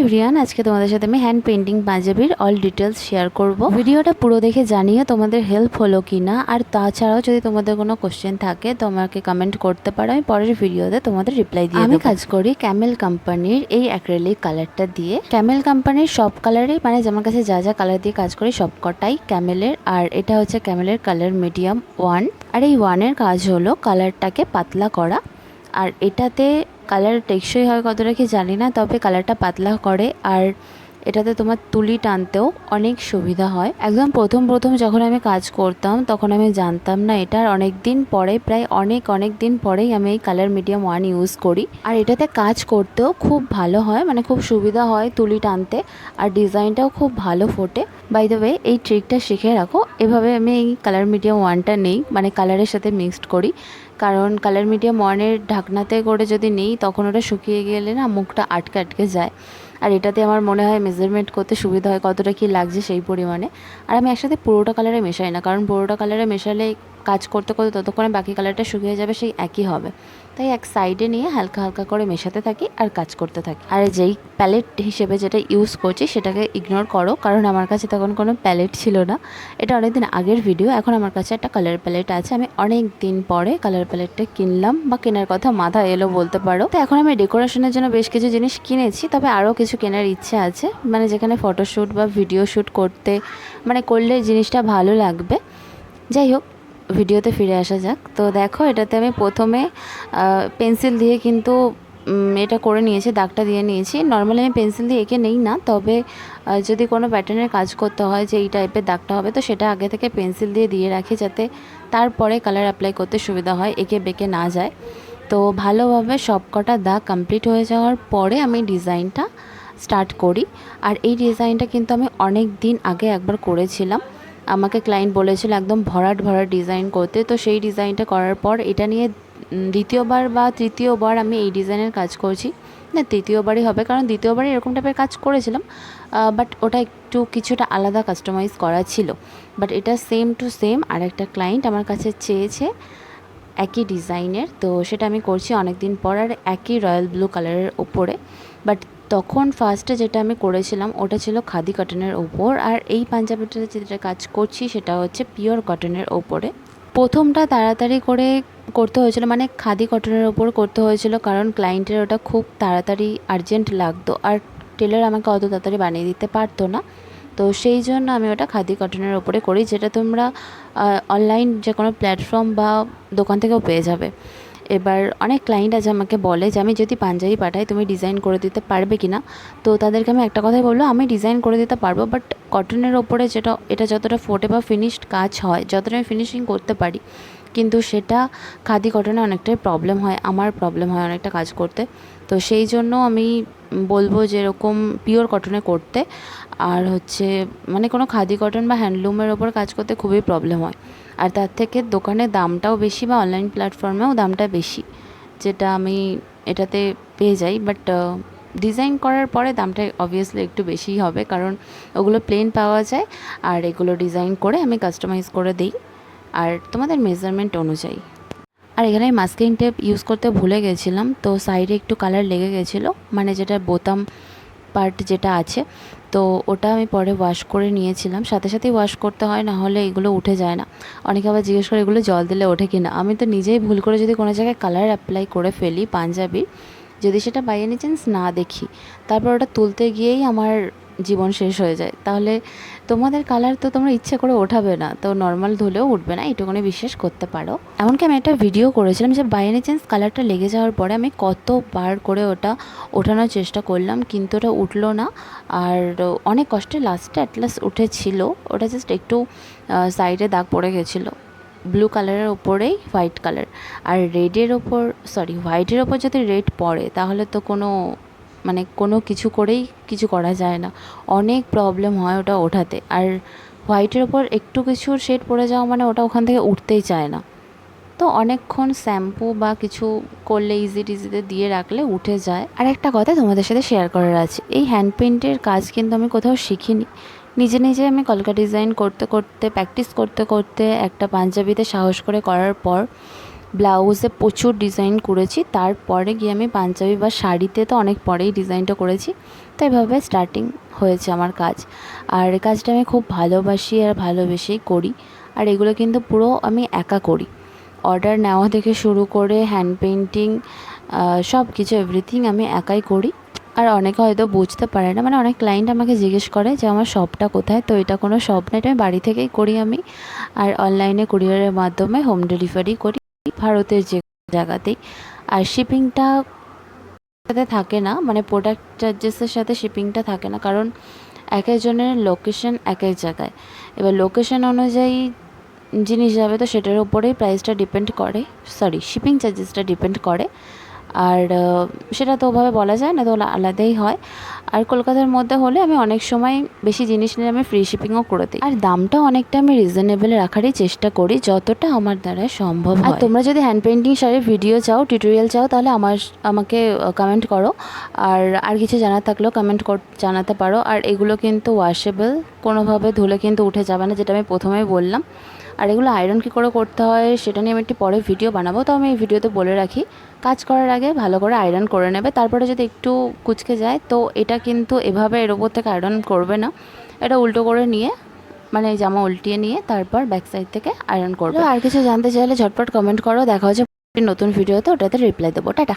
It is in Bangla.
এভরিওয়ান আজকে তোমাদের সাথে আমি হ্যান্ড পেন্টিং পাঞ্জাবির অল ডিটেলস শেয়ার করব। ভিডিওটা পুরো দেখে জানিয়ে তোমাদের হেল্প হলো কি না আর তাছাড়াও যদি তোমাদের কোনো কোশ্চেন থাকে তো আমাকে কমেন্ট করতে পারো। আমি পরের ভিডিওতে তোমাদের রিপ্লাই দিয়ে আমি কাজ করি ক্যামেল কোম্পানির এই অ্যাক্রেলিক কালারটা দিয়ে। ক্যামেল কোম্পানির সব কালারই মানে আমার কাছে যা যা কালার দিয়ে কাজ করি সব কটাই ক্যামেলের আর এটা হচ্ছে ক্যামেলের কালার মিডিয়াম ওয়ান আর এই ওয়ানের কাজ হলো কালারটাকে পাতলা করা। আর এটাতে কালার টেকসই হয় কতটা কি জানি না তবে কালারটা পাতলা করে। আর এটাতে তোমার তুলি টানতেও অনেক সুবিধা হয়। একদম প্রথম প্রথম যখন আমি কাজ করতাম, তখন আমি জানতাম না এটার অনেক দিন পরে, প্রায় অনেক অনেক দিন পরেই আমি এই কালার মিডিয়াম ওয়ান ইউজ করি। আর এটাতে কাজ করতেও খুব ভালো হয় মানে খুব সুবিধা হয় তুলি টানতে। আর ডিজাইনটাও খুব ভালো ফোটে। বাই দ্য ওয়ে এই ট্রিকটা শিখে রাখো। এভাবে আমি এই কালার মিডিয়াম ওয়ানটা নেই মানে কালারের সাথে মিক্সড করি। কারণ কালার মিডিয়াম ওয়ানের ঢাকনাতে করে যদি নেই, তখন ওটা শুকিয়ে গেলে না মুখটা আটকে আটকে যায়। আর এটাতে আমার মনে হয় মেজারমেন্ট করতে সুবিধা হয় কতটা কী লাগছে সেই পরিমাণে। আর আমি একসাথে পুরোটা কালারে মেশাই না, কারণ পুরোটা কালারে মেশালে কাজ করতে করতে ততক্ষণে বাকি কালারটা শুকিয়ে যাবে, সেই একই হবে। তাই এক সাইডে নিয়ে হালকা হালকা করে মেশাতে থাকি আর কাজ করতে থাকি। আর যেই প্যালেট হিসেবে যেটা ইউজ করছি সেটাকে ইগনোর করো, কারণ আমার কাছে তখন কোনো প্যালেট ছিল না। এটা অনেকদিন আগের ভিডিও এখন আমার কাছে একটা কালার প্যালেট আছে। আমি অনেক দিন পরে কালার প্যালেটটা কিনলাম বা কেনার কথা মাথা এলো বলতে পারো। তো এখন আমি ডেকোরেশনের জন্য বেশ কিছু জিনিস কিনেছি, তবে আরও কিছু কেনার ইচ্ছে আছে। মানে যেখানে ফটোশ্যুট বা ভিডিও শ্যুট করতে মানে করলে জিনিসটা ভালো লাগবে। যাই হোক ভিডিওতে ফিরে আসা যাক। তো দেখো, এটাতে আমি প্রথমে পেন্সিল দিয়ে কিন্তু এটা করে নিয়েছি, দাগটা দিয়ে নিয়েছি। নর্মালি আমি পেন্সিল দিয়ে এঁকে নেই না, তবে যদি কোনো প্যাটার্নের কাজ করতে হয় যে এই টাইপের দাগটা হবে, তো সেটা আগে থেকে পেন্সিল দিয়ে দিয়ে রাখি যাতে তারপরে কালার অ্যাপ্লাই করতে সুবিধা হয়, এঁকে বেঁকে না যায়। তো ভালোভাবে সব কটা দাগ কমপ্লিট হয়ে যাওয়ার পরে আমি ডিজাইনটা স্টার্ট করি। আর এই ডিজাইনটা কিন্তু আমি অনেক দিন আগে একবার করেছিলাম। আমাকে ক্লায়েন্ট বলেছিল একদম ভরাট ভরাট ডিজাইন করতে। তো সেই ডিজাইনটা করার পর এটা নিয়ে দ্বিতীয়বার বা তৃতীয়বার আমি এই ডিজাইনের কাজ করছি। না, তৃতীয়বারই হবে, কারণ দ্বিতীয়বারই এরকম টাইপের কাজ করেছিলাম। বাট ওটা একটু কিছুটা আলাদা কাস্টমাইজ করা ছিল। বাট এটা সেম টু সেম আর একটা ক্লায়েন্ট আমার কাছে চেয়েছে একই ডিজাইনের তো সেটা আমি করছি অনেক দিন পর আর একই রয়্যাল ব্লু কালারের ওপরে বাট তখন ফার্স্টে যেটা আমি করেছিলাম, ওটা ছিল খাদি কটনের ওপর। আর এই পাঞ্জাবিটাতে যেটা কাজ করছি, সেটা হচ্ছে পিওর কটনের ওপরে। প্রথমটা তাড়াতাড়ি করে করতে হয়েছিল মানে খাদি কটনের ওপর করতে হয়েছিল, কারণ ক্লায়েন্টের ওটা খুব তাড়াতাড়ি আর্জেন্ট লাগতো। আর টেলার আমাকে অত তাড়াতাড়ি বানিয়ে দিতে পারতো না। তো সেই জন্য আমি ওটা খাদি কটনের ওপরে করি, যেটা তোমরা অনলাইন যে কোনো প্ল্যাটফর্ম বা দোকান থেকেও পেয়ে যাবে। এবার অনেক ক্লায়েন্ট আছে আমাকে বলে যে, আমি যদি পাঞ্জাবি পাঠাই, তুমি ডিজাইন করে দিতে পারবে কি না তো তাদেরকে আমি একটা কথাই বলল, আমি ডিজাইন করে দিতে পারব বাট কটনের ওপরে যেটা, এটা যতটা ফোটে বা ফিনিশড কাজ হয়, যতটা আমি ফিনিশিং করতে পারি কিন্তু সেটা খাদি কটনে অনেকটাই প্রবলেম হয়, আমার প্রবলেম হয় অনেকটা কাজ করতে। তো সেই জন্য আমি বলব যে এরকম পিওর কটনে করতে। আর হচ্ছে মানে কোনো খাদি কটন বা হ্যান্ডলুমের ওপর কাজ করতে খুবই প্রবলেম হয়। আর তার থেকে দোকানে দামটাও বেশি বা অনলাইন প্ল্যাটফর্মেও দামটা বেশি, যেটা আমি এটাতে পেয়ে যাই। বাট ডিজাইন করার পরে দামটা অবভিয়াসলি একটু বেশিই হবে। কারণ ওগুলো প্লেন পাওয়া যায়, আর এগুলো ডিজাইন করে আমি কাস্টমাইজ করে দিই। আর তোমাদের মেজারমেন্ট অনুযায়ী। আর এখানে মাস্কিং টেপ ইউজ করতে ভুলে গেছিলাম, তো সাইডে একটু কালার লেগে গেছিল মানে যেটা বোতাম পার্ট যেটা আছে, তো ওটা আমি পরে ওয়াশ করে নিয়েছিলাম। সাথে সাথেই ওয়াশ করতে হয়, না হলে এগুলো উঠে যায় না। অনেকে আবার জিজ্ঞেস করে, এগুলো জল দিলে ওঠে কি না আমি তো নিজেই ভুল করে যদি কোনো জায়গায় কালার অ্যাপ্লাই করে ফেলি পাঞ্জাবির, যদি সেটা বাই এনি চান্স না দেখি, তারপর ওটা তুলতে গিয়েই আমার জীবন শেষ হয়ে যায়। তাহলে তোমাদের কালার তো তোমরা ইচ্ছে করে ওঠাবে না, তো নর্মাল ধুলেও উঠবে না, এইটুকুনি বিশ্বাস করতে পারো। এমনকি আমি একটা ভিডিও করেছিলাম যে বাই এনি চান্স কালারটা লেগে যাওয়ার পরে আমি কতবার করে ওটা ওঠানোর চেষ্টা করলাম, কিন্তু ওটা উঠল না। আর অনেক কষ্টে লাস্টে অ্যাটলাস উঠেছিল, ওটা জাস্ট একটু সাইডে দাগ পড়ে গেছিল। ব্লু কালারের ওপরেই হোয়াইট কালার আর রেডের ওপর সরি হোয়াইটের ওপর যদি রেড পড়ে, তাহলে তো কোনো মানে কোনো কিছু করেই কিছু করা যায় না। অনেক প্রবলেম হয় ওটা ওঠাতে। আর হোয়াইটের ওপর একটু কিছুর শেড পড়ে যাওয়া মানে ওটা ওখান থেকে উঠতেই চায় না। তো অনেকক্ষণ শ্যাম্পু বা কিছু করলে ইজি টিজিতে দিয়ে রাখলে উঠে যায়। আর একটা কথা তোমাদের সাথে শেয়ার করার আছে। এই হ্যান্ড পেন্টের কাজ কিন্তু আমি কোথাও শিখিনি। নিজে নিজে আমি কলকা ডিজাইন করতে করতে প্র্যাকটিস করতে করতে একটা পাঞ্জাবিতে সাহস করে করার পর ব্লাউজে প্রচুর ডিজাইন করেছি। তারপরে গিয়ে আমি পাঞ্জাবি বা শাড়িতে তো অনেক পরেই ডিজাইনটা করেছি। তো এইভাবে স্টার্টিং হয়েছে আমার কাজ। আর কাজটা আমি খুব ভালোবাসি আর ভালোবেসেই করি। আর এগুলো কিন্তু পুরো আমি একা করি। অর্ডার নেওয়া থেকে শুরু করে হ্যান্ড পেন্টিং সব কিছু এভরিথিং আমি একাই করি। আর অনেকে হয়তো বুঝতে পারে না মানে অনেক ক্লায়েন্ট আমাকে জিজ্ঞেস করে যে, আমার শপটা কোথায়? তো এটা কোনো শপ না, এটা আমি বাড়ি থেকেই করি আমি। আর অনলাইনে কুরিয়ারের মাধ্যমে হোম ডেলিভারি করি। ভারতের যে জায়গাতেই। আর শিপিংটা সাথে থাকে না মানে প্রোডাক্ট চার্জেসের সাথে শিপিংটা থাকে না, কারণ এক একজনের লোকেশন এক এক জায়গায়। এবার লোকেশন অনুযায়ী জিনিস যাবে তো সেটার উপরেই প্রাইসটা ডিপেন্ড করে সরি শিপিং চার্জেসটা ডিপেন্ড করে। আর সেটা তো ওভাবে বলা যায় না তো আলাদাই হয়। আর কলকাতার মধ্যে হলে আমি অনেক সময় বেশি জিনিস নিলে আমি ফ্রি শিপিংও করে দিই। আর দামটা অনেকটা আমি রিজনেবল রাখারই চেষ্টা করি যতটা আমার দ্বারা সম্ভব আর তোমরা যদি হ্যান্ড পেন্টিং শাড়ির ভিডিও চাও টিউটোরিয়াল চাও তাহলে আমার আমাকে কমেন্ট করো। আর আর কিছু জানার থাকলেও কমেন্ট কর জানাতে পারো। আর এগুলো কিন্তু ওয়াশেবল কোনোভাবে ধুলে কিন্তু উঠে যাবে না যেটা আমি প্রথমেই বললাম। আর এগুলো আয়রন কী করে করতে হয় সেটা নিয়ে আমি একটি পরে ভিডিও বানাবো। তো আমি এই ভিডিওতে বলে রাখি, কাজ করার আগে ভালো করে আয়রন করে নেবে। তারপরে যদি একটু কুচকে যায়, তো এটা কিন্তু এভাবে এর ওপর থেকে আয়রন করবে না। এটা উল্টো করে নিয়ে মানে জামা উল্টিয়ে নিয়ে তারপর ব্যাক সাইড থেকে আয়রন করবে। আর কিছু জানতে চাইলে ঝটপট কমেন্ট করো, দেখা হচ্ছে নতুন ভিডিওতে ওটাতে রিপ্লাই দেবো। টাটা।